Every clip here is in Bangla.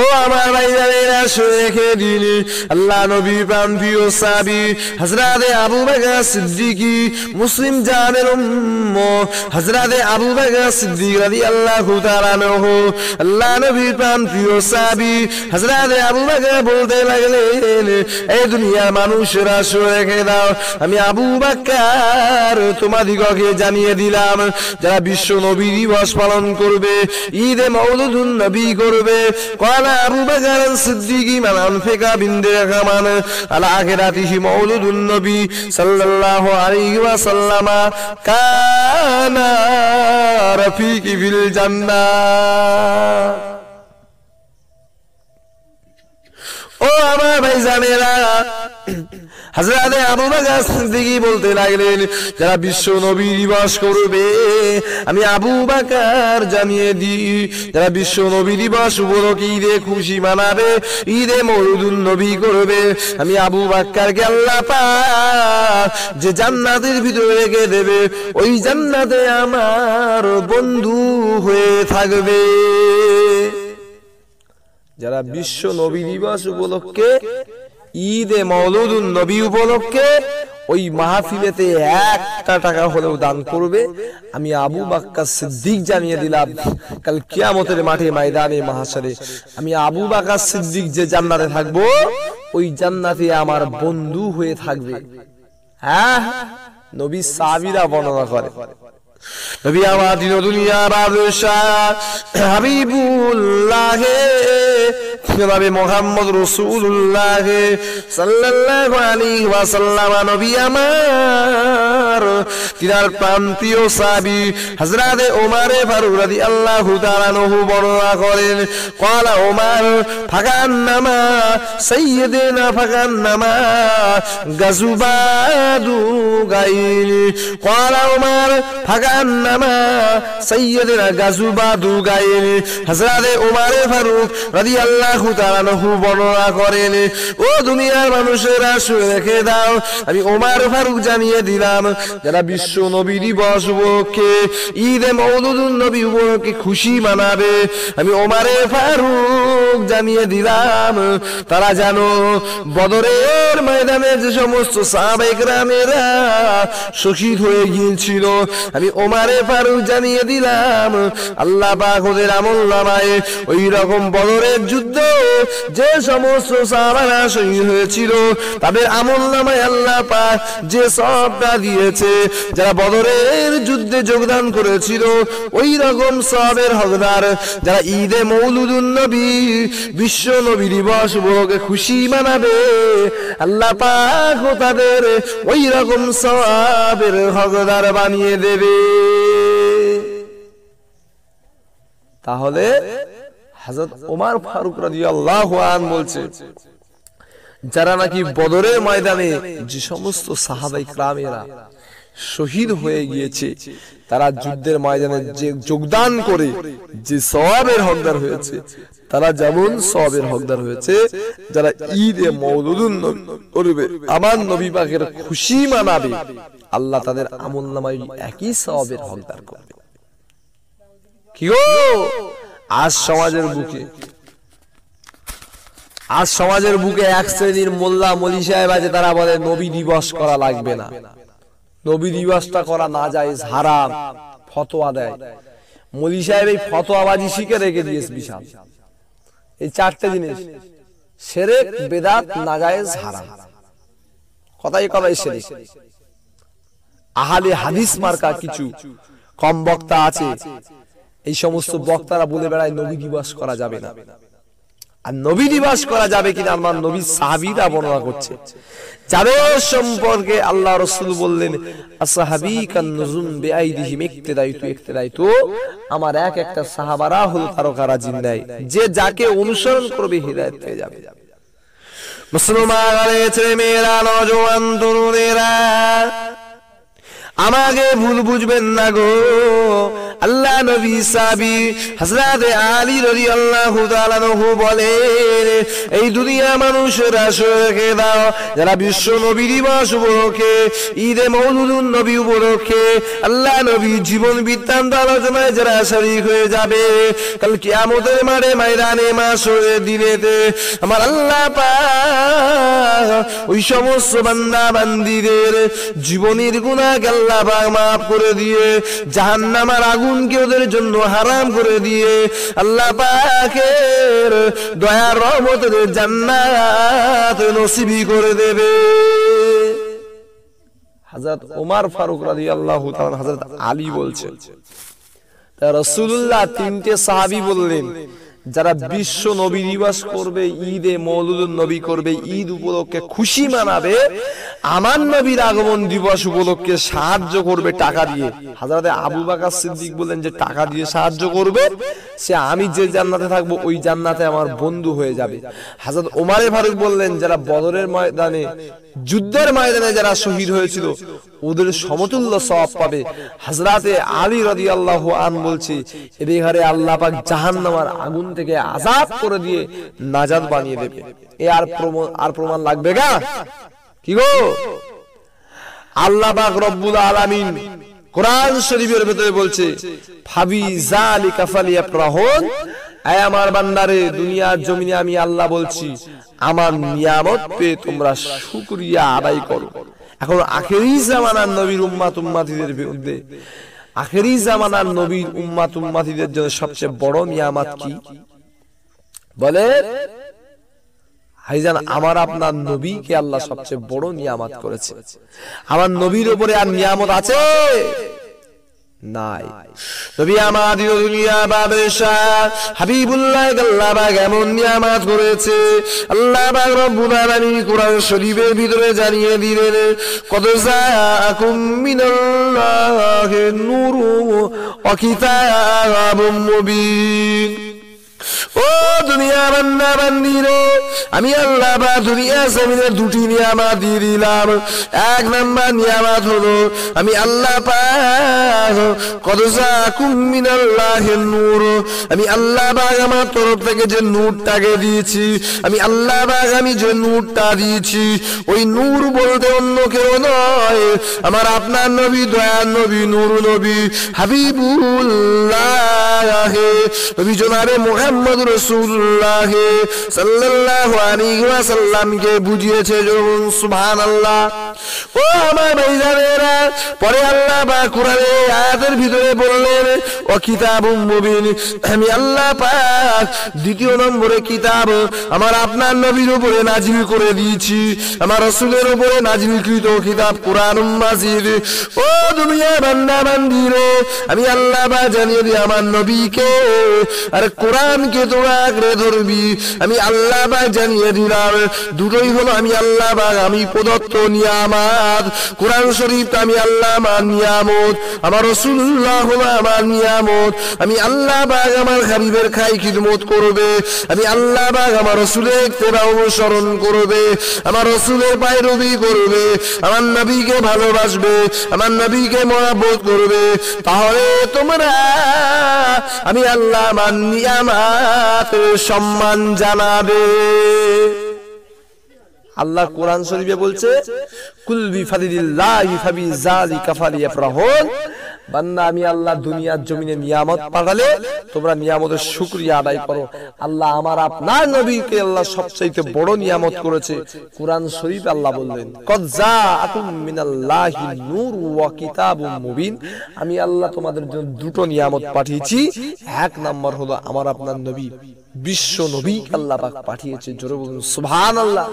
ও আমার ভাইজানেরা, শুনে দিন। আল্লাহ নবী প্রাণ প্রিয় সাবি হজরাতে আবু বাগা সিদ্দিকি, মুসলিম জানের হজরাতে আবু বাগা সিদ্দিক রাদি আল্লাহ তাআলাহু আল্লাহ নবী প্রাণ প্রিয় সাবি হজরাতে আবু বাগা বলতে লাগলেন এই দুনিয়ার মানুষরা রেখে দাও, আমি আবু বাক্কার তোমাদিগকে জানিয়ে দিলাম, যারা বিশ্ব নবী দিবস পালন করবে, ঈদে মৌলুদুন নবী করবে قال أبو بكر الصديق من أنفق من درهم على آخرته مولد النبي صلى الله عليه وسلم كان رفيق في الجنة ও আমার ভাই জানেরা হাজরাতে আবু বকর সিদ্দিকী বলতে লাগলেন, যারা বিশ্ব নবী দিবস করবে, আমি আবু বাকার জানিয়ে দিই, যারা বিশ্ব নবী দিবস উপলক্ষে ঈদে খুশি মানাবে, ঈদে মৌলুদুল নবী করবে। আমি আবু বাক্কারকে আল্লাহ পাক যে জান্নাতের ভিতরে রেখে দেবে, ওই জান্নাতে আমার বন্ধু হয়ে থাকবে। যারা বিশ্ব নবী দিবস উপলক্ষে ঈদে মৌলুদুন নবী উপলক্ষে ওই মাহফিলেতে একটা টাকা হলেও দান করবে। আমি আবু বাক্কা সিদ্দিক জানিয়ে দিলাম, কাল কিয়ামতের মাঠে ময়দানে মাহাসারে আমি আবু বাক্কা সিদ্দিক যে জান্নাতে থাকব, ওই জান্নাতে আমার বন্ধু হয়ে থাকবে। হ্যাঁ নবী সাবিরা বর্ণনা করে। নবী আমার দিন দুনিয়া বাদশাহ হাবিবুল্লাহ জনাবে মোহাম্মদ রসুল্লাহ সাল্লাল্লাহু আলাইহি ওয়াসাল্লাম নবী আমার। তিনার প্রান্তীয় সাহাবী হযরত ওমরে ফারুক রাদিয়াল্লাহু তাআলা নহু বর্ণনা করেন قال ওমর ফাকান্নামা সাইয়্যিদিনা ফাকান্নামা গাজুবাদু গাইনি قال ওমর ফাকান্নামা সাইয়্যিদিনা গাজুবাদু গাইনি হযরত ওমরে ফারুক রাদিয়াল্লাহু তাআলা নহু বর্ণনা করেন ও দুনিয়ার মানুষেরা শুনে রেখে দাও আমি ওমর ফারুক জানিয়ে দিলাম যারা বিশ্ব নবী দিবস উপলক্ষে ঈদে মৌলুদুন নবী উপলক্ষে খুশি মানাবে, আমি ওমারে ফারুক জানিয়ে দিলাম, তারা জানো বদরের ময়দানে যে সমস্ত সাহাবেকরামেরা শহীদ হয়ে গিয়েছিল, আমি ওমারে ফারুক জানিয়ে দিলাম, আল্লাহ পাক ওদের আমল নামায় ওই রকম বদরের যুদ্ধ যে সমস্ত সাহাবারা শহীদ হয়েছিল, তাদের আমল নামায় আল্লাহ পাক যে সবটা দিয়েছে যারা বদরের যুদ্ধে যোগদান করেছিল ওই রকম সবের হকদার, যারা ঈদে মৌলুদুন নবী, বিশ্ব নবী দিবস উপলক্ষে খুশি মানাবে, আল্লাহ পাক তাদের ওই রকম সবের হকদার বানিয়ে দেবে। তাহলে হযরত ওমর ফারুক রাদিয়াল্লাহু আন বলছে, যারা নাকি বদরের ময়দানে যে সমস্ত সাহাবাই ক্রামেরা শহীদ হয়ে গিয়েছে। তারা যুদ্ধের ময়দানে যে যোগদান করে যে সওয়াবের হকদার হয়েছে তারা যেমন সওয়াবের হকদার হয়েছে যারা ঈদ এ মৌলুদুন করবে আমার নবী পাকের খুশি মানাবে। আল্লাহ তাদের আমল নামায় একই সওয়াবের হকদার করবে। কি গো? আজ সমাজের বুকে। আজ সমাজের বুকে এক শ্রেণির মোল্লা মলি সাহেব আছে তারা বলে নবী দিবস করা লাগবে না। নবী দিবসটা করা না যায় হারাম, ফতোয়া দেয়। মলি সাহেব এই ফতোয়াবাজি শিখে রেখে দিয়েছে বিশাল। এই চারটে জিনিস, সেরেক, বেদাত, নাজায়েজ, হারাম। কথাই কথাই সেরেক। আহালে হাদিস মার্কা কিছু কম বক্তা আছে, এই সমস্ত বক্তারা বলে বেড়ায় নবী দিবস করা যাবে না। আর নবী দিবস করা যাবে কিনা আমার নবী সাহাবিরা বর্ণনা করছে। যাদের সম্পর্কে আল্লাহ রসুল বললেন আসাহাবি কান্নুজুম বেআইদিহিম, ইক্তেদাইতু আমার এক একটা সাহাবারা হল তারকারা জিন্দাই যে যাকে অনুসরণ করবে হৃদায়ত পেয়ে যাবে। মুসলমান ছেলে মেয়েরা নজওয়ান, তরুণেরা আমাকে ভুল বুঝবেন না গো। আল্লাহ নবী সাবি হযরত আলী রাদিয়াল্লাহু তাআলা নহু বলেন, এই দুনিয়া মানুষেরা রেখে দাও, যারা বিশ্ব নবী দিবস উপলক্ষে, ঈদে মৌলুদুন নবী উপলক্ষে, আল্লাহ নবী জীবন বৃত্তান্ত আলোচনায় যারা শরীক হয়ে যাবে, কাল কিয়ামতের মাঠে ময়দানে মাসরের দিনেতে আমার আল্লাহ পাক ওই সমস্ত বান্দা বান্দিদের জীবনের গুনাহকে আল্লাহ পাক মাফ করে দিয়ে, জাহান্নামের আগুনকে ওদের জন্য হারাম করে দিয়ে, আল্লাহ পাকের দয়ার রহমতের জান্নাত নসিবি করে দেবে। হযরত ওমর ফারুক রাদিয়াল্লাহু তাআলা হযরত আলী বলছেন তা রাসূলুল্লাহ তিনটে সাহাবী বললেন, যারা বিশ্ব নবী দিবস করবে, ঈদে মৌলুদুন নবী করবে, ঈদ উপলক্ষে খুশি মানাবে আমার নবীর আগমন দিবস উপলক্ষে সাহায্য করবে টাকা দিয়ে। হাজারাতে আবু বাকার সিদ্দিক বললেন যে, টাকা দিয়ে সাহায্য করবে? সে আমি যে জান্নাতে থাকব, ওই জান্নাতে আমার বন্ধু হয়ে যাবে। হাজরত ওমারে ফারুক বললেন, যারা বদরের ময়দানে, যুদ্ধের ময়দানে যারা শহীদ হয়েছিল, ওদের সমতুল্য সওয়াব পাবে। হাজরাতে আলী রদি আল্লাহ আন বলছে এদিকে আল্লাহ পাক জাহান্নামের আগুন থেকে আজাদ করে দিয়ে নাজাদ বানিয়ে দেবে। এ আর প্রমাণ আর প্রমাণ লাগবে গা? কি গো? আল্লাহ রব্বুল আলামিন কোরআন শরীফের ভেতরে বলছে, ফাবি জালিকা ফালিয়াফরাহুন। আয় আমার বান্দারে, দুনিয়ার জমিনে আমি আল্লাহ বলছি, আমার নিয়ামত পেয়ে তোমরা শুকরিয়া আদায় করো। এখন আখেরি জামানার নবীর উম্মাত উম্মাতিদের বিরুদ্ধে, আখেরি জামানার নবীর উম্মাত উম্মাতিদের জন্য সবচেয়ে বড় নিয়ামত কি? বলে হাইজান আমার আপনার নবীকে আল্লাহ সবচেয়ে বড় নিয়ামত করেছে। আমার নবীর উপরে আর নিয়ামত আছে? নাই। নবী আমাদের দুনিয়া বাদশাহ হাবিবুল্লাহ আল্লাহ পাক এমন নিয়ামত করেছে। আল্লাহ পাক রব্বুল আলামিন কোরআন শরীফের ভিতরে জানিয়ে দিলেন, কদ জাআকুম মিনাল্লাহি নূরু ওয়া কিতাবুম মুবিন। ও আমি আল্লাহ বা দুনিয়া জমিনে দুটি নিয়ামত দিয়ে দিলাম। এক নাম্বার নিয়ামত হলো, আমি আল্লাহ মিনাল্লাহির নূর, আমি আল্লাহ আমার তরফ থেকে যে নূরটাকে দিয়েছি, আমি আল্লাহ পাক আমি যে নূরটা দিয়েছি, ওই নূর বলতে অন্য কেউ নয়, আমার আপনার নবী, দয়ার নবী, নূর নবী, হাবিবুল্লাহ। নবী জনাবে মুহাম্মদ রাসূলুল্লাহ সাল্লাল্লাহু আলাইহি ওয়াসাল্লামকে বুঝিয়েছে যখন সুবহানাল্লাহ ও আমার ভাইজানেরা, পরে আল্লাহ বা কোরআনে আয়াতের ভিতরে বললেন, ও কিতাবুম মুবিন, আমি আল্লাহ পাক দ্বিতীয় নম্বরে কিতাব আমার আপনার নবীর উপরে নাজিল করে দিয়েছি। আমার রাসূলের উপরে নাজিলকৃত কিতাব কোরআন মাজিদ। ও দুনিয়া বান্দা বান্দিরে আমি আল্লাহ বা জানিয়ে দিই আমার নবীকে, আর কোরআনকে তোরা আঁকড়ে ধরবি। আমি আল্লাহ বা জানিয়ে দিলাম, দুটোই হলো আমি আল্লাহ বা আমি প্রদত্ত নিয়ামাত কোরআন শরীফ আমি আল্লাহ আমার নিয়ামত, আমার রসুল্লাহ আমার নিয়ামত। আমি আল্লাহ বাগ আমার হাবিবের খাই খিদমত করবে, আমি আল্লাহ বাগ আমার রসুলের তেরা অনুসরণ করবে, আমার রসুলের পায়রবি করবে, আমার নবীকে ভালোবাসবে, আমার নবীকে মহাবোধ করবে। তাহলে তোমরা, আমি আল্লাহ আমার নিয়ামাত সম্মান জানাবে। আল্লাহ কোরআন শরীফে বলছে ফাবি যালিকা ফালিয়াফরাহুন। বান্দা আমি আল্লাহ দুনিয়ার জমিনে নিয়ামত পাঠালে তোমরা নিয়ামতের শুকরিয়া আদায় করো। আল্লাহ আমার আপনার নবীকে আল্লাহ বড় নিয়ামত করেছে। কোরআন শরীফ আল্লাহ বললেন কদ মিনাল্লাহি নূর ওয়া কিতাবুম মুবিন। আমি আল্লাহ তোমাদের জন্য দুটো নিয়ামত পাঠিয়েছি। এক নাম্বার হলো আমার আপনার নবী বিশ্ব নবী আল্লাহ পাক পাঠিয়েছে। জোরে বলুন সুবহানাল্লাহ।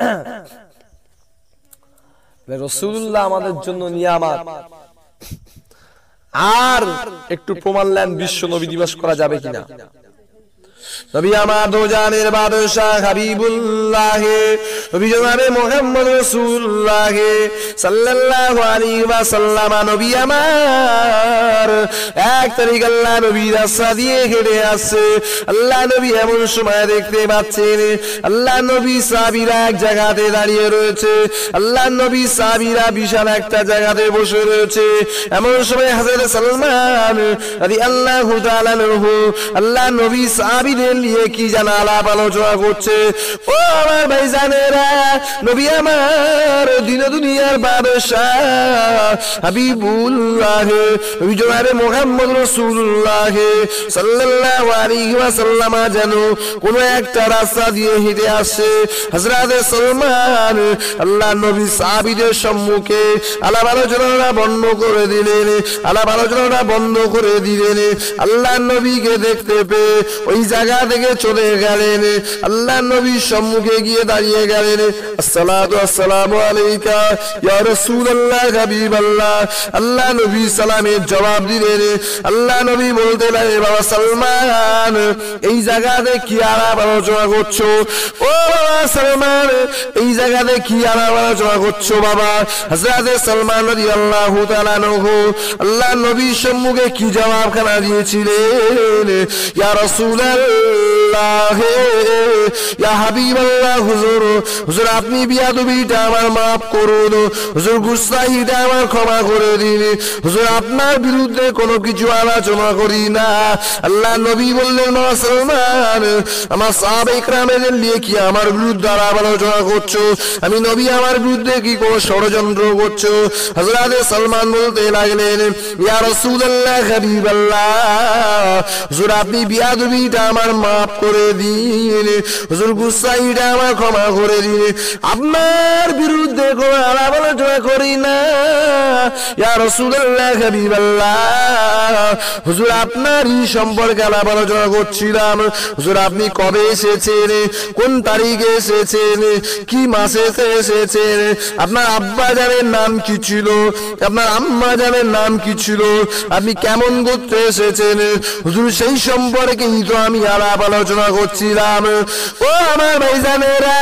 রসুল্লাহ আমাদের জন্য নিয়ামাত। আর একটু প্রমাণ নেন বিশ্ব নবী দিবস করা যাবে কিনা। নবী আমার দোজানের বাদশাহ হাবিবুল্লাহ, নবী জনাবে মোহাম্মদ রাসূলুল্লাহ সাল্লাল্লাহু আলাইহি ওয়া সাল্লাম নবী আমার। এক তারিখ আল্লাহ নবী রাস্তা দিয়ে হেঁটে আসছে। আল্লাহ নবী এমন সময় দেখতে পাচ্ছেন, আল্লাহ নবী সাবিরা এক জায়গাতে দাঁড়িয়ে রয়েছে। আল্লাহ নবী সাবিরা বিশাল একটা জায়গাতে বসে রয়েছে। এমন সময় হাজরত সালমান রাদিয়াল্লাহু তাআলা আল্লাহ নবী সাবিদের নিয়ে কি জানা আলাপ আলোচনা করছে? ও আমার ভাই জানেরা নবী আমার, দিন দুনিয়ার হাবিবুল্লাহ জনাবে মুহাম্মদ রাসূলুল্লাহ সাল্লাল্লাহু আলাইহি ওয়াসাল্লাম যেন কোন একটা রাস্তা দিয়ে হেঁটে আসে। হযরত সালমান আল্লাহ নবী সাহাবীদের সম্মুখে আলাপ আলোচনাটা বন্ধ করে দিলেন, আলাপ আলোচনাটা বন্ধ করে দিলেন। আল্লাহ নবীকে দেখতে পেয়ে ওই জায়গা থেকে চলে গেলেন। আল্লাহ নবীর সম্মুখে গিয়ে দাঁড়িয়ে গেলেন। আসসালাতু আসসালামু আলাইকা, ইয়া রাসূলুল্লাহ, হাবিবাল্লাহ। আল্লাহ নবী সালামের জবাব দিলেন। আল্লাহ নবী বলতে বাবা সালমান, এই জায়গাতে কি আলোচনা করছ? ও বাবা সালমান, এই জায়গাতে কি আলোচনা করছ বাবা? সালমান রাদিয়াল্লাহু তাআলা আল্লাহ সম্মুখে কি জবাবখানা দিয়েছিলেন? ইয়া রাসূলুল্লাহ হুজুর হুজুর, আপনি আমার maaf করুন। হুজুর আমার ক্ষমা করে দিন। হুজুর, আপনার বিরুদ্ধে কোনো কিছু আলোচনা করি না। আল্লাহ নবী বললেন বাবা সালমান, আমার কি আমার বিরুদ্ধে আলোচনা করছ? আমি নবী, আমার বিরুদ্ধে কি কোনো ষড়যন্ত্র করছ? হযরত সালমান বলতে লাগলেন, ইয়া রাসূলুল্লাহ হাবিবাল্লাহ, হুজুর, আপনি বিয়াদবিটা আমার maaf করে দিন। হুজুর গুসাইটা আমার ক্ষমা করে দিন। আপনার বিরুদ্ধে কোনো আলাপ করি না। ইয়া রাসূলুল্লাহ, হাবিবাল্লাহ। হুজুর, আপনারই সম্পর্কে আলাপ আলোচনা করছিলাম। হুজুর, আপনি কবে এসেছেন? কোন তারিখে এসেছেন? কি মাসে এসেছেন? আপনার আব্বা জানের নাম কি ছিল? আপনার আম্মা জানের নাম কি ছিল? আপনি কেমন করতে এসেছেন? হুজুর, সেই সম্পর্কেই তো আমি আলাপ আলোচনা করছিলাম। ও আমার ভাইজানেরা,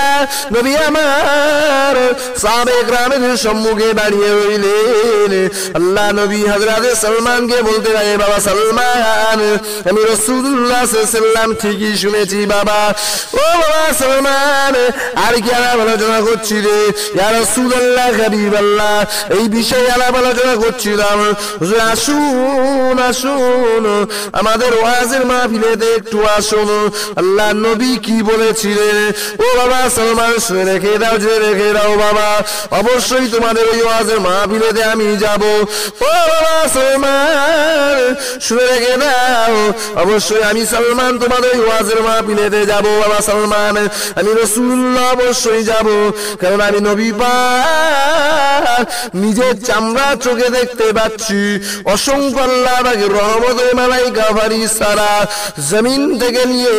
নবী আমার সাবেক গ্রামের সম্মুখে দাঁড়িয়ে রইলেন। আল্লাহ নবী হজরত সালমানকে বলতে লাগে বাবা সালমান, আমি রসুল্লাহ সাল্লাম ঠিকই শুনেছি বাবা। ও বাবা সালমান, আর কি আলাপ আলোচনা করছি রে ইয়া রাসূলুল্লাহ হাবিবাল্লাহ এই বিষয়ে আলাপ আলোচনা করছিলাম। আসুন আসুন, আমাদের ওয়াজের মাহফিলেতে একটু আসুন আল্লাহ নবী কি বলেছিলেন? ও বাবা, সালমান, শুনে রেখে দাও যে রেখে দাও বাবা। অবশ্যই তোমাদের ওই ওয়াজের মাহফিলেতে আমি যাব। ও বাবা, সালমান, শুনে রেখে দাও। অবশ্যই আমি, সালমান, তোমাদের ওই ওয়াজের মাহফিলেতে যাব বাবা, সালমান। আমি রসুল্লাহ অবশ্যই যাব। কারণ আমি নবী পাক নিজের চামড়া চোখে দেখতে পাচ্ছি। অসংখ্য আল্লাহ পাকে রহমতের মালাইকা ভারি সারা জমিন থেকে নিয়ে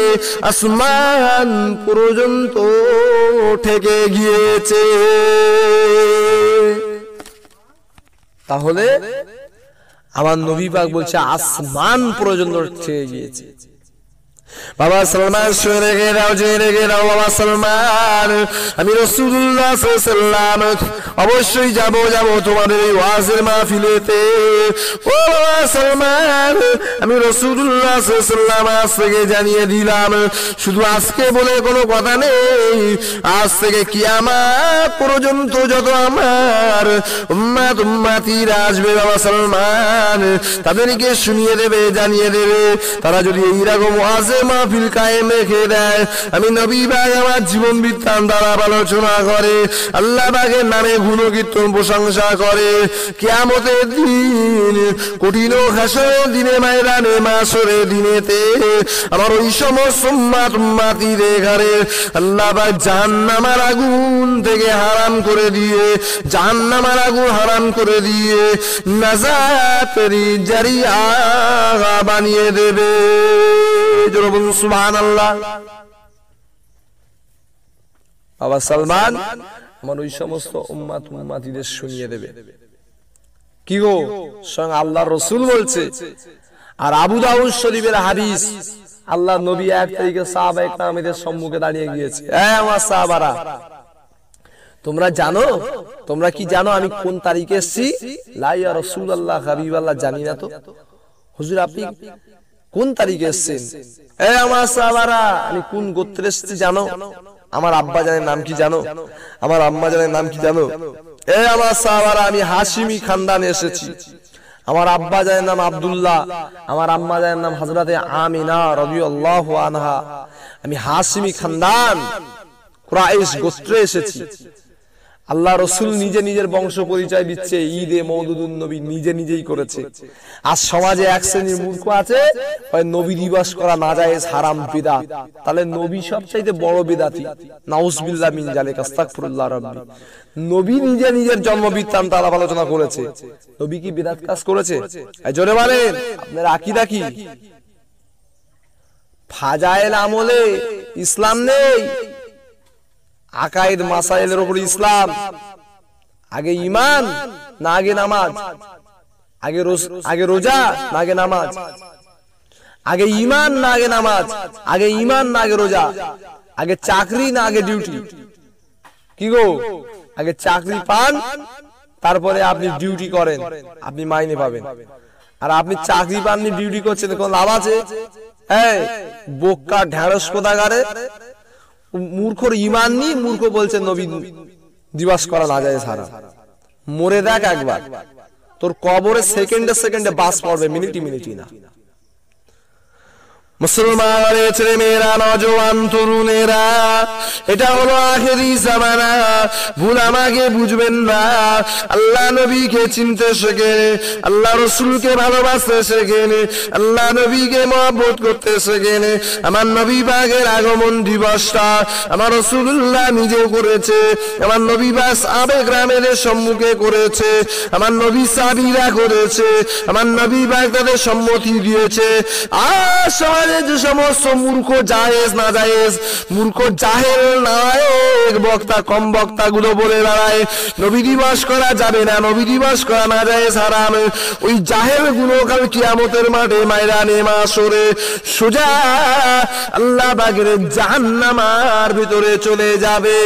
আসমান পর্যন্ত ঠেকে গিয়েছে। তাহলে আমার নবী পাক বলছে আসমান পর্যন্ত ঠেকে গিয়েছে। বাবা সালমান শুনে রেখে দাও যে রেখে দাও, বাবা সালমান। আমি রসুল্লাহ সাল্লাম অবশ্যই যাব যাব তোমাদের এই ওয়াজের মাহফিলেতে। ও বাবা সালমান, আমি রসুল্লাহ সাল্লাম আজ থেকে জানিয়ে দিলাম, শুধু আজকে বলে কোনো কথা নেই। আজ থেকে কি আমার পর্যন্ত যত আমার উম্মাত, উম্মাতিরা আসবে, বাবা সালমান, তাদেরকে শুনিয়ে দেবে, জানিয়ে দেবে। তারা যদি এইরকম ওয়াজে মাহফিল কায়েম রেখে দেয়। আমি নবী বাগ আমার জীবন বৃত্তান দ্বারা আলোচনা করে। আল্লাহ বাগের নামে গুণকীর্তন প্রশংসা করে। কেয়ামতের দিন কঠিন হাসরের দিনে মায়েরানে মাসরের দিনেতে আমার ওই সমস্ত মাত ঘরে আল্লাহ বাগ জাহান্নামার আগুন থেকে হারাম করে দিয়ে, জাহান্নামার আগুন হারাম করে দিয়ে নাজাতেরি জারিয়া বানিয়ে দেবে। আল্লাহ বাবা সালমান আমার ওই সমস্ত উম্মাত উম্মাতিদের শুনিয়ে দেবে। কি গো? স্বয়ং আল্লাহ রসুল বলছে, আর আবু দাউদ শরীফের হাদিস আল্লাহ নবী এক তারিখে সাহাবা সম্মুখে দাঁড়িয়ে গিয়েছে। হ্যাঁ আমার সাহাবারা, তোমরা জানো? তোমরা কি জানো আমি কোন তারিখে এসেছি? লাইয়া রসুল আল্লাহ হাবিব আল্লাহ জানি না তো। হুজুর, আপনি কোন তারিখে এসেছেন? এ আমার সাহাবারা, আমি কোন গোত্রে এসেছি জানো? আমার আব্বা জানের নাম কি জানো? আমার আম্মা জানের নাম কি জানো? এ আমার সাহাবারা, আমি হাসিমি খানদানে এসেছি। আমার আব্বা জানের নাম আব্দুল্লাহ, আমার আম্মা জানের নাম হজরতে আমিনা রাদিয়াল্লাহু আনহা। আমি হাসিমি খানদান, কুরাইশ গোত্রে এসেছি। আল্লাহ রসুল নিজে নিজের বংশ পরিচয় দিচ্ছে, ঈদে মৌদুদুন নবী নিজে নিজেই করেছে। আর সমাজে এক শ্রেণির মূর্খ আছে নবী দিবস করা না যায় হারাম বিদাত। তাহলে নবী সবচাইতে বড় বিদাতি, নাউজবিল্লাহ মিন জালিক আস্তাগফিরুল্লাহ রাব্বি। নবী নিজে নিজের জন্ম বৃত্তান্ত আলাপ আলোচনা করেছে। নবী কি বিদাত কাজ করেছে? জোরে বলেন, আপনার আকীদা কি? ফাজাইল আমলে ইসলাম নেই আকাইদ মাসাইলের উপর ইসলাম। আগে ইমান না আগে নামাজ। আগে আগে রোজা, না আগে নামাজ। আগে ইমান না আগে নামাজ। আগে ইমান না আগে রোজা। আগে চাকরি, না আগে ডিউটি। কি গো? আগে চাকরি পান, তারপরে আপনি ডিউটি করেন। আপনি মাইনে পাবেন। আর আপনি চাকরি পাননি, ডিউটি করছেন, কোন লাভ আছে? হ্যাঁ বোক্কা ঢ্যাঁড়স কোদাগারে মূর্খর ইমান নি মূর্খ বলছে নবী দিবাস করা না যায় সারা। মরে দেখ একবার। তোর কবরে সেকেন্ডে সেকেন্ডে বাস পড়বে মিনিটি মিনিটি না। মুসলমানের ছেলে মেয়েরা, নজওয়ান তরুণেরা। এটা হলো আখেরি জামানা, ভুল আমাকে বুঝবেন না। আল্লাহ নবীকে চিনতে শেখে আল্লাহ রসুলকে ভালোবাসতে শেখেন, আল্লাহ নবীকে মহব্বত করতে শেখেন। আমার নবী বাগের আগমন দিবসটা আমার রসুল্লাহ নিজেও করেছে, আমার নবী বাস আবেগ গ্রামের সম্মুখে করেছে, আমার নবী সাবিরা করেছে, আমার নবী বাগ তাদের সম্মতি দিয়েছে। আর যে সমস্ত মূর্খ জায়েজ না জায়েজ মূর্খ জাহেল নায়ক বক্তা কম বক্তা গুলো বলে বেড়ায় নবী দিবস করা যাবে না নবী দিবস করা না যায় হারাম ওই জাহেল গুলো কাল কিয়ামতের মাঠে মাইরা নেমা সরে সোজা আল্লাহ বাগের জাহান্নামার ভিতরে চলে যাবে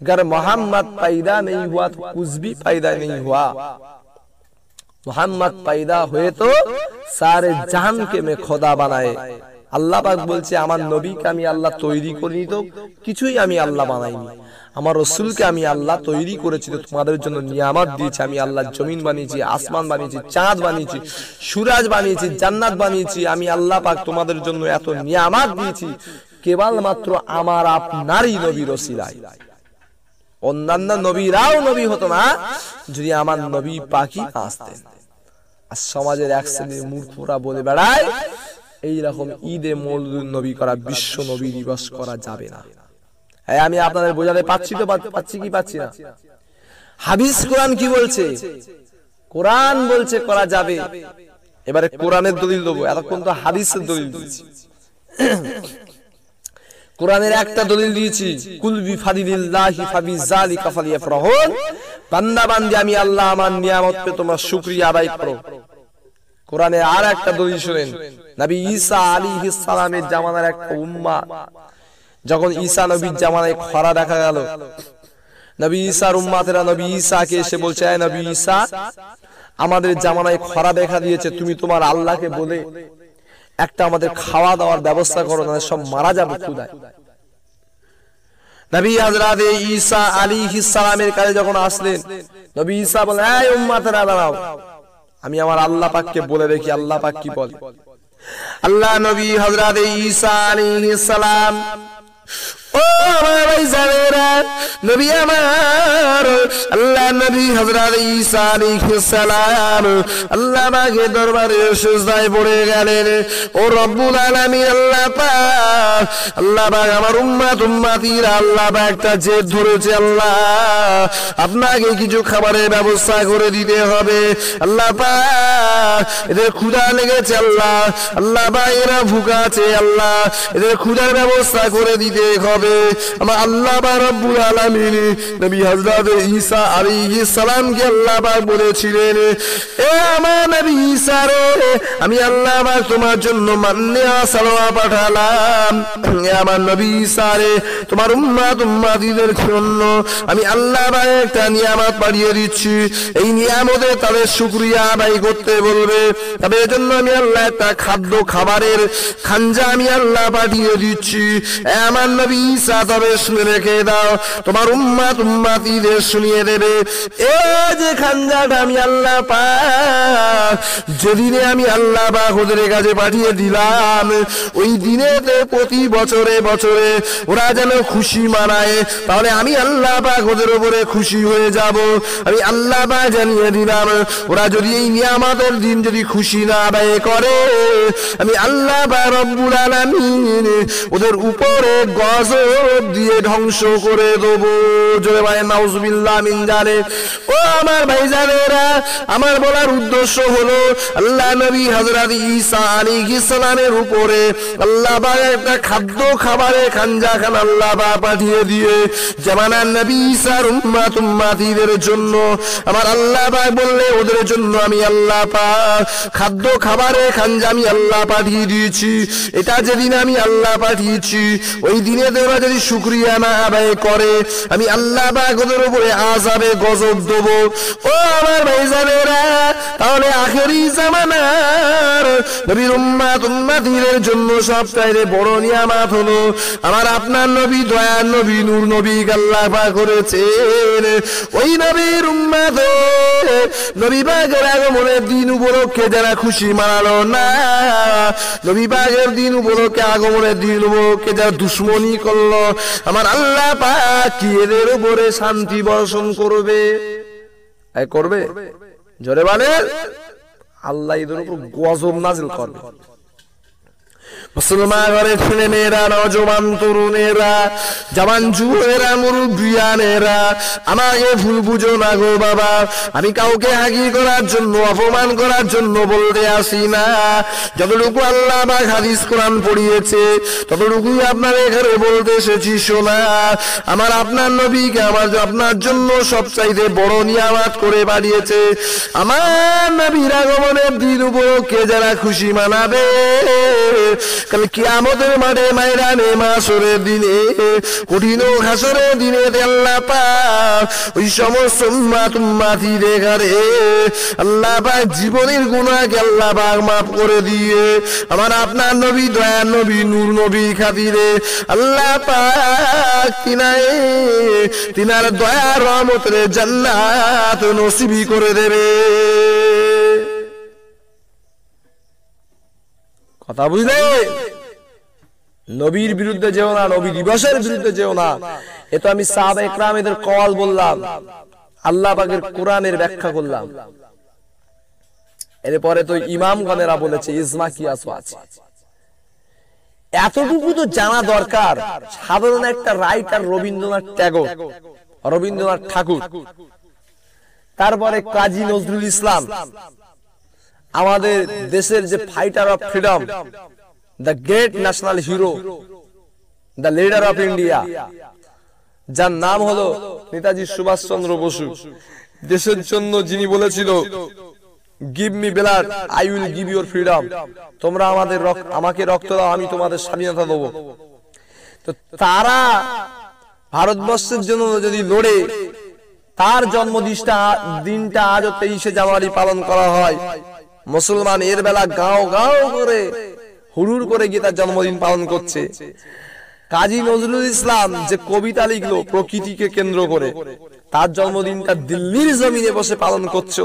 अगर मोहम्मद पैदा नहीं हुआ तो कुछ भी पैदा नहीं हुआ মোহাম্মদ পাইদা হয়ে তো সারে জাহানকে মে খোদা বানায়। আল্লাহ পাক বলছে, আমার নবীকে আমি আল্লাহ তৈরি করিনি তো, কিছুই আমি আল্লাহ বানাইনি। আমার রসুলকে আমি আল্লাহ তৈরি করেছি তো, তোমাদের জন্য নিয়ামত দিয়েছি। আমি আল্লাহ জমিন বানিয়েছি, আসমান বানিয়েছি, চাঁদ বানিয়েছি, সুরাজ বানিয়েছি, জান্নাত বানিয়েছি। আমি আল্লাহ পাক তোমাদের জন্য এত নিয়ামত দিয়েছি কেবল মাত্র আমার আপনারই নবী রসিলায় অন্যান্য নবীরাও নবী হতো না, যদি আমার নবী পাখি আসতেন। আর সমাজের এক শ্রেণির মূর্খরা বলে বেড়ায়, এইরকম ঈদে মৌলুদ নবী করা বিশ্ব নবী দিবস করা যাবে না। হ্যাঁ আমি আপনাদের বোঝাতে পাচ্ছি তো পাচ্ছি কি পাচ্ছি না? হাবিস কোরআন কি বলছে? কোরআন বলছে করা যাবে। এবারে কোরআনের দলিল দেবো, এতক্ষণ তো হাদিসের দলিল দিয়েছি। কোরআনের একটা দলিল দিয়েছি, কুল বিফাদিলিল্লাহি ফাবিজালিকা ফালিয়াফরাহুন বান্দা বান্দি আমি আল্লাহ, আমার নিয়ামত তোমরা শুকরিয়া আদায় করো। কোরআনে আর একটা দলিল শুনেন, নবী ঈসা আলাইহিস সালামের জামানার একটা উম্মাহ যখন ঈসা নবীর জামানায় খরা দেখা গেল, নবী ঈসার উম্মাতেরা নবী ঈসাকে এসে বলছে আয় নবী ঈসা, আমাদের জামানায় খরা দেখা দিয়েছে, তুমি তোমার আল্লাহকে বলে একটা আমাদের খাওয়া দাওয়ার ব্যবস্থা করো না সব মারা যাবে ক্ষুদায় নবী হযরত ঈসা আলাইহিস সালামের কাছে যখন আসলেন, নবী ঈসা বলেন এই উম্মতেরা, দাঁড়াও। আমি আমার আল্লাহ পাককে বলে দেখি, আল্লাহ পাক কি বলে? আল্লাহ নবী হযরত ঈসা আলাইহিস সালাম নবী আমার। আল্লাহ নবী ঈসা আল্লাহ দরবারে সিজদায় পড়ে গেলেন। ও রব্বুল আলামিন আল্লাহ পাক আল্লাহ পাক আমার উম্মত উম্মতিরা আল্লাহ পাক জেদ ধরেছে, আল্লাহ আপনাকে কিছু খাবারের ব্যবস্থা করে দিতে হবে। আল্লাহ পাক, এদের ক্ষুধা লেগেছে, আল্লাহ। আল্লাহ পাক এরা ভুকা আছে, আল্লাহ। এদের ক্ষুধার ব্যবস্থা করে দিতে হবে। করবে আমার আল্লাহ রব্বুল আলামিন নবী হযরত ঈসা আলাইহিস সালামকে আল্লাহ বলেছিলেন, এ আমার নবী ঈসা রে, আমি আল্লাহ তোমার জন্য মান্নে সালোয়া পাঠালাম। এ আমার নবী ঈসা রে, তোমার উম্মাত উম্মাতিদের জন্য আমি আল্লাহ একটা নিয়ামত পাঠিয়ে দিচ্ছি। এই নিয়ামতে তাদের শুক্রিয়া আদায় করতে বলবে। তবে জন্য আমি আল্লাহ একটা খাদ্য খাবারের খাঞ্জা আমি আল্লাহ পাঠিয়ে দিচ্ছি। এ আমার নবী ঈসা তবে শুনে রেখে দাও। তোমার উম্মাত উম্মাতিদের শুনিয়ে দেবে। এ যে খাঞ্জাটা আমি আল্লাহ যেদিনে আমি আল্লাহ ওদের কাছে পাঠিয়ে দিলাম, ওই দিনেতে প্রতি বছরে বছরে ওরা যেন খুশি মানায়। তাহলে আমি আল্লাহ ওদের উপরে খুশি হয়ে যাব। আমি আল্লাহ পাক জানিয়ে দিলাম, ওরা যদি এই নিয়ামতের দিন যদি খুশি না আদায় করে, আমি আল্লাহ বা রব্বুল আলামিন ওদের উপরে গজব দিয়ে ধ্বংস করে দেব। জোরে ভাই ও আমার ভাইজানেরা, আমার বলার উদ্দেশ্য হলো, আল্লাহ নবী ঈসা উপরে আল্লাহ একটা খাদ্য খাবারে খানজা খান আল্লাহ পাঠিয়ে দিয়ে নবী ঈসার জন্য আমার আল্লাহ বললে, ওদের জন্য আমি আল্লাহ খাদ্য খাবারে খানজা আমি আল্লাহ পাঠিয়ে দিয়েছি। এটা যেদিন আমি আল্লাহ পাঠিয়েছি, ওই দিনে ওরা যদি শুক্রিয়া না আদায় করে, আমি আল্লাহ ওদের উপরে আজাবে গজব দেব। ও আমার ভাইজানেরা, তাহলে আখেরি জামানার নবীর উম্মাত উম্মাতিদের জন্য সবচাইতে বড় নিয়ামত হলো, আমার আপনার নবী দয়ার নবী, নূর নবী আল্লাহ পাক করেছেন। ওই নবীর উম্মাত নবী পাকের আগমনের দিন উপলক্ষে যারা খুশি মানালো না, নবী পাকের দিন উপলক্ষে আগমনের দিন উপলক্ষে যারা দুশ্মনী করল আমার আল্লাহ পাক এদের উপরে শান্তি বর্ষণ করবে। করবে? জোরে মানে আল্লাহ এদের উপর গজব নাজিল করবে। মুসলমান ঘরের ছেলে মেয়েরা নজওয়ান তরুণেরা জওয়ান যুবকেরা মুরব্বিয়ানেরা, আমাকে ভুল বুঝো না গো বাবা। আমি কাউকে হাগি করার জন্য, অপমান করার জন্য বলতে আসি না। যতটুকু আল্লাহ বা হাদিস কোরআন পড়িয়েছে, ততটুকুই আপনার এখানে বলতে এসেছি, শোনা। আমার আপনার নবীকে আমার, আপনার জন্য সবচাইতে বড় নিয়ামাত করে বাড়িয়েছে আমার নবীর আগমনের দিন উপলক্ষে যারা খুশি মানাবে কাল কিয়ামতের মাঠে মাইরানে মাসরের দিনে, কঠিন হাসরের দিনে আল্লাহ পাক, ওই সমস্ত উম্মাত উম্মাতি দেখারে আল্লাহ পাক জীবনের গুনাহকে আল্লাহ পাক মাফ করে দিয়ে, আমার আপনার নবী দয়া নবী, নূর নবী খাতিরে আল্লাহ পাক তিনায় তিনার দয়া রহমতের জান্নাত নসিবি করে দেবে। কথা বুঝলে? নবীর বিরুদ্ধে যেও না, নবী দিবসের বিরুদ্ধে যেও না। এ তো আমি একরাম এদের কওয়াল বললাম। আল্লাহ পাকের কোরআনের ব্যাখ্যা করলাম। এরপরে তো ইমাম ইমামগণেরা বলেছে, ইজমা কি আসো আছে? এতটুকু তো জানা দরকার। সাধারণ একটা রাইটার রবীন্দ্রনাথ ট্যাগর, রবীন্দ্রনাথ ঠাকুর। তারপরে কাজী নজরুল ইসলাম। আমাদের দেশের যে fighter of freedom the great national hero the leader of India যার নাম হলো নেতাজি সুভাষ চন্দ্র বসু। দেশের জন্য যিনি বলেছিল give me blood I will give your freedom তোমরা আমাদের আমাকে রক্ত দাও, আমি তোমাদের স্বাধীনতা দেবো। তো তারা ভারতবর্ষের জন্য যদি লড়ে, তার জন্মদিনটা, দিনটা আজও তেইশে জানুয়ারি পালন করা হয়। মুসলমান এর বেলা গাও গাও করে হুড়ুর করে গিয়ে তার জন্মদিন পালন করছে। কাজী নজরুল ইসলাম যে কবিতা লিখলো প্রকৃতিকে কেন্দ্র করে, তার জন্মদিনটা দিল্লির জমিনে বসে পালন করছ।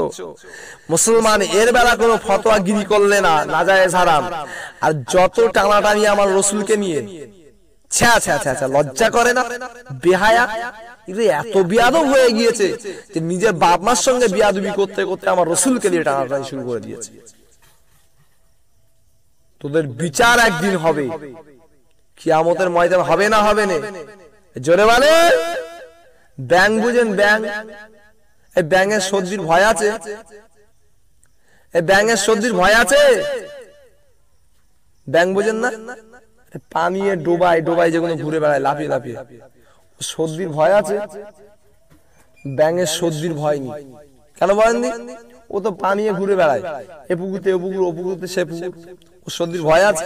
মুসলমান এর বেলা কোনো ফতোয়াগিরি করলে না না যায় হারাম। আর যত টানাটানি আমার রসুলকে নিয়ে ছ্যা ছ্যা ছ্যা, লজ্জা করে না, বেহায়া এত বিয়াদব হয়ে গিয়েছে যে নিজের বাপ মার সঙ্গে করতে করতে আমার রসুলকে দিয়ে টানাটানি শুরু করে দিয়েছে। তোদের বিচার একদিন হবে। কিয়ামতের ময়দান হবে না হবে জোরে ব্যাং বুঝেন ব্যাং। এই ব্যাঙের সর্দির ভয় আছে? এই ব্যাঙের সর্দির ভয় আছে? ব্যাং বুঝেন না? পানিয়ে ডোবায় ডোবায় যেগুলো ঘুরে বেড়ায়, লাফিয়ে লাফিয়ে। সর্দির ভয় আছে? ব্যাঙের সর্দির ভয় নেই। কেন বলেননি ও তো পানিয়ে ঘুরে বেড়ায়। এ পুকুরতে, ও পুকুর, ও পুকুরতে, সে পুকুর। ও সর্দির ভয় আছে।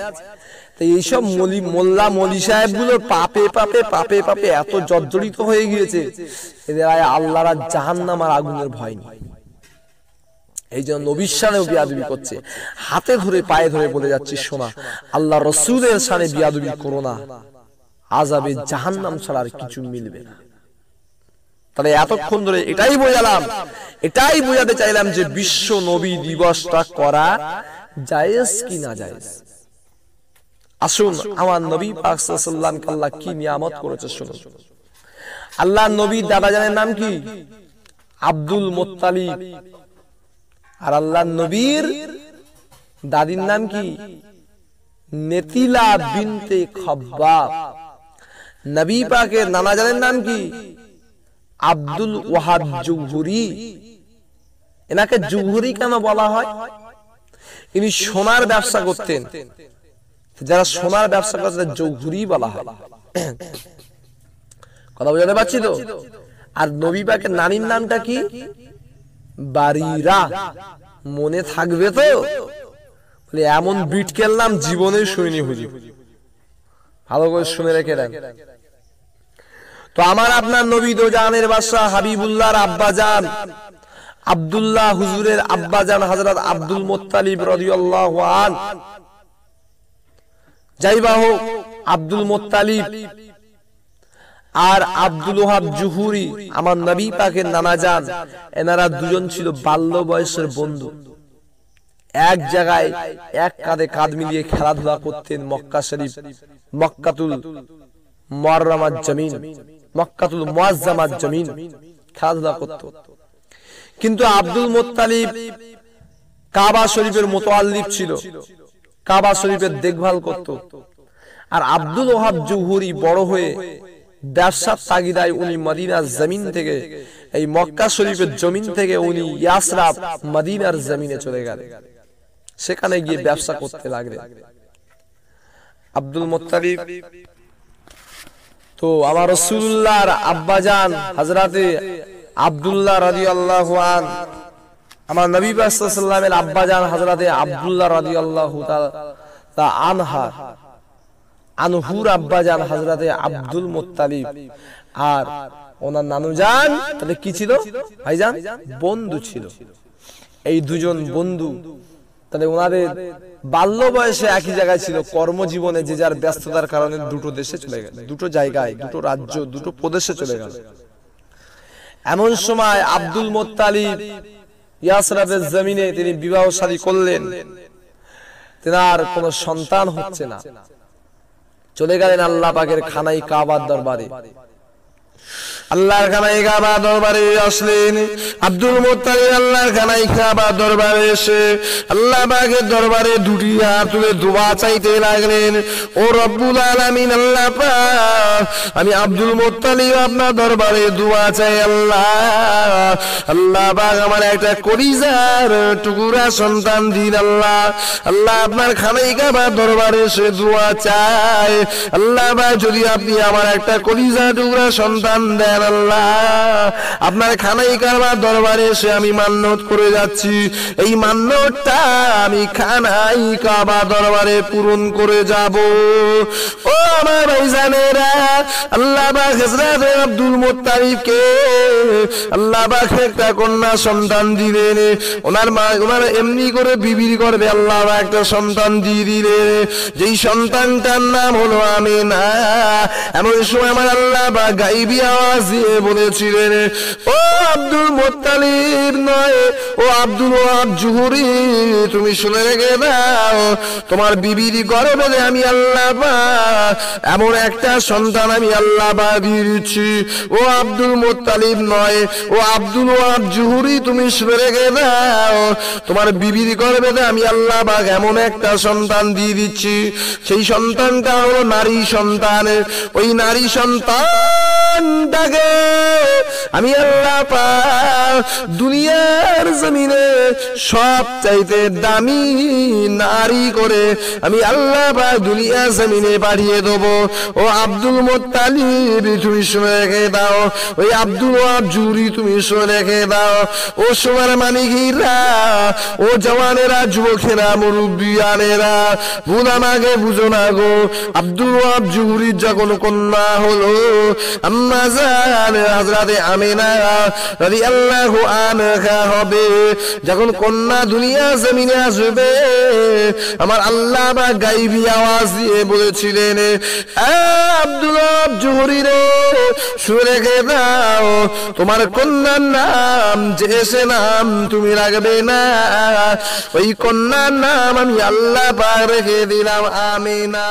তো এইসব মলি মোল্লা মলি সাহেবগুলো পাপে পাপে পাপে পাপে এত জর্জরিত হয়ে গিয়েছে। এদের আয় আল্লাহরা জাহান নামার আগুনের ভয় নেই। এই জন্য নবীর সানেও বিয়াদবি করছে। হাতে ধরে, পায়ে ধরে বলে যাচ্ছে, শোনা, আল্লাহ রসুলের সানে বিয়াদুবি করো না। আজাবে জাহান্নাম ছাড়া আর কিছু মিলবে না। তাহলে এতক্ষণ ধরে এটাই বোঝালাম। এটাই বোঝাতে চাইলাম যে বিশ্ব নবী দিবসটা করা জায়েজ কি না জায়েজ? আসুন আমার নবী পাক সাল্লাল্লাহু আল্লাহ কি নিয়ামত করেছে শুনুন। আল্লাহ নবী দাদা জানের নাম কি? আব্দুল মোত্তালিব আর আল্লাহ নবীর দাদির নাম কি? নেতিলা বিনতে খব্বাব। নবী পাকের নানা জানের নাম কি? আব্দুল ওয়াহাব জুহুরি। এনাকে জুহুরি কেন বলা হয়? ইনি সোনার ব্যবসা করতেন। যারা সোনার ব্যবসা করতেন জৌহুরি বলা হয়। কথা বোঝাতে পারছি তো? আর নবী পাকের নানির নামটা কি? বাড়িরা মনে থাকবে তো? বলে এমন বিট কেললাম জীবনে শুনি হুজুর। ভালো করে শুনে রেখে দেন। তো আমার আপনার নবী দো জানের বাদশাহ হাবিবুল্লাহর আব্বা জান। আব্দুল্লাহ হুজুরের আব্বা জান হযরত আব্দুল মোত্তালিব রাদিয়াল্লাহু আন। যাই বা হোক, আব্দুল মুত্তালিব আর আব্দুল ওহাব জুহুরি, আমার নবী পাকের নানা যান এনারা দুজন ছিল বাল্য বয়সের বন্ধু। এক জায়গায় এক কাঁধে কাঁধ মিলিয়ে খেলাধুলা করতেন মক্কা শরীফ, মক্কাতুল মররামাত জমিন। মক্কাতুল জমিন খেলাধুলা করত। কিন্তু আব্দুল কাবা শরীফের ছিল। কাবা শরীফের দেখভাল করত। আর আব্দুল ওহাব জুহুরি বড় হয়ে ব্যবসার তাগিদায় উনি মদিনার জমিন থেকে, এই মক্কা শরীফের জমিন থেকে উনি ইয়াসরাব মদিনার জমিনে চলে গেলেন। সেখানে গিয়ে ব্যবসা করতে লাগলেন। আব্দুল মোত্তালিব তো আমার রসুল্লাহর আব্বাজান হাজরাতে আব্দুল্লাহ রাজি আল্লাহ আমার নবী সাল্লামের আব্বাজান হাজরাতে আব্দুল্লাহ রাজি আল্লাহ আনহা, আনহুর আব্বাজান হাজরাতে আব্দুল মোত্তালিব। আর ওনার নানু যান তাহলে কি ছিল? ভাইজান, বন্ধু ছিল। এই দুজন বন্ধু তাহলে ওনাদের বাল্য বয়সে একই জায়গায় ছিল, কর্মজীবনে যে যার ব্যস্ততার কারণে দুটো দেশে চলে গেল, দুটো জায়গায়, দুটো রাজ্য, দুটো প্রদেশে চলে গেল। এমন সময় আব্দুল মোত্তালিব ইয়াসরাফের জমিনে তিনি বিবাহ শাদী করলেন। তেনার কোনো সন্তান হচ্ছে না। চলে গেলেন আল্লাহ পাকের খানাই কাবার দরবারে। আল্লাহর খানাই কাবা দরবারে আসলেন। আব্দুল মোত্তালিব আল্লাহর খানাই কাবা দরবারে এসে আল্লাহ পাকের দরবারে দুটি হাত তুলে দোয়া চাইতে লাগলেন। ও রব্বুল আলামিন, আল্লাহ আমি আব্দুল মোত্তালিব আপনার দরবারে দোয়া চাই, আল্লাহ। আল্লাহ পাক আমার একটা কলিজার টুকুরা সন্তান দিন, আল্লাহ। আল্লাহ আপনার খানাই কাবা দরবারে এসে দোয়া চাই। আল্লাহ পাক, যদি আপনি আমার একটা কলিজা টুকরা সন্তান দেন আপনার খানাই কারবার দরবারে এসে আমি মান্যত করে যাচ্ছি। এই মান্যতটা আমি খানাই কাবা দরবারে পূরণ করে যাব। ও আমার ভাইজানেরা, আল্লাহ পাক হযরত আব্দুল মুত্তালিবকে আল্লাহ পাক একটা কন্যা সন্তান দিলেন। ওনার মা, ওনার এমনি করে বিবির করবে আল্লাহ পাক একটা সন্তান দিয়ে দিলেন। যেই সন্তানটার নাম হলো আমি না এমন সময় আমার আল্লাহ বা গাইবি আওয়াজ দিয়ে বলেছিলেন, ও আব্দুল মোত্তালিব নয়, ও আব্দুল ওয়াহাব জুহুরি, তুমি শুনে রেখে দাও, তোমার বিবির গর্ভে আমি আল্লাহ এমন একটা সন্তান আমি আল্লাহ পাক দিয়ে দিচ্ছি ও আব্দুল মোত্তালিব নয়, ও আব্দুল ওয়াহাব জুহুরি, তুমি শুনে রেখে দাও, তোমার বিবির গর্ভে আমি আল্লাহ এমন একটা সন্তান দিয়ে দিচ্ছি। সেই সন্তানটা হলো নারী সন্তান। ওই নারী সন্তান আমি আল্লাহ পা দুনিয়ার জমিনে সব চাইতে দামি নারী করে আমি আল্লাহ পাক দুনিয়া জমিনে পাঠিয়ে দেবো। ও আব্দুল মোত্তালিব, তুমি শুনে রেখে দাও। ওই আব্দুল জুরি, তুমি শুনে রেখে দাও। ও সোমার মানিকিরা, ও জওয়ানেরা, যুবকেরা মুরব্বিয়ানেরা বুঝানাগে বুঝো না গো। আব্দুল ওয়াব যখন কন্যা হলো, আম্মা জান হাজরাতে আমিনা রাদিয়াল্লাহু আনহা হবে। যখন কন্যা দুনিয়া জমিনে আসবে, আমার আল্লাহ বা গাইবি আওয়াজ দিয়ে বলেছিলেন "আ আব্দুল জুহরি রে, শুনে দাও, তোমার কন্যার নাম যে সে নাম তুমি রাখবে না। ওই কন্যার নাম আমি আল্লাহ পাক রেখে দিলাম, আমিনা।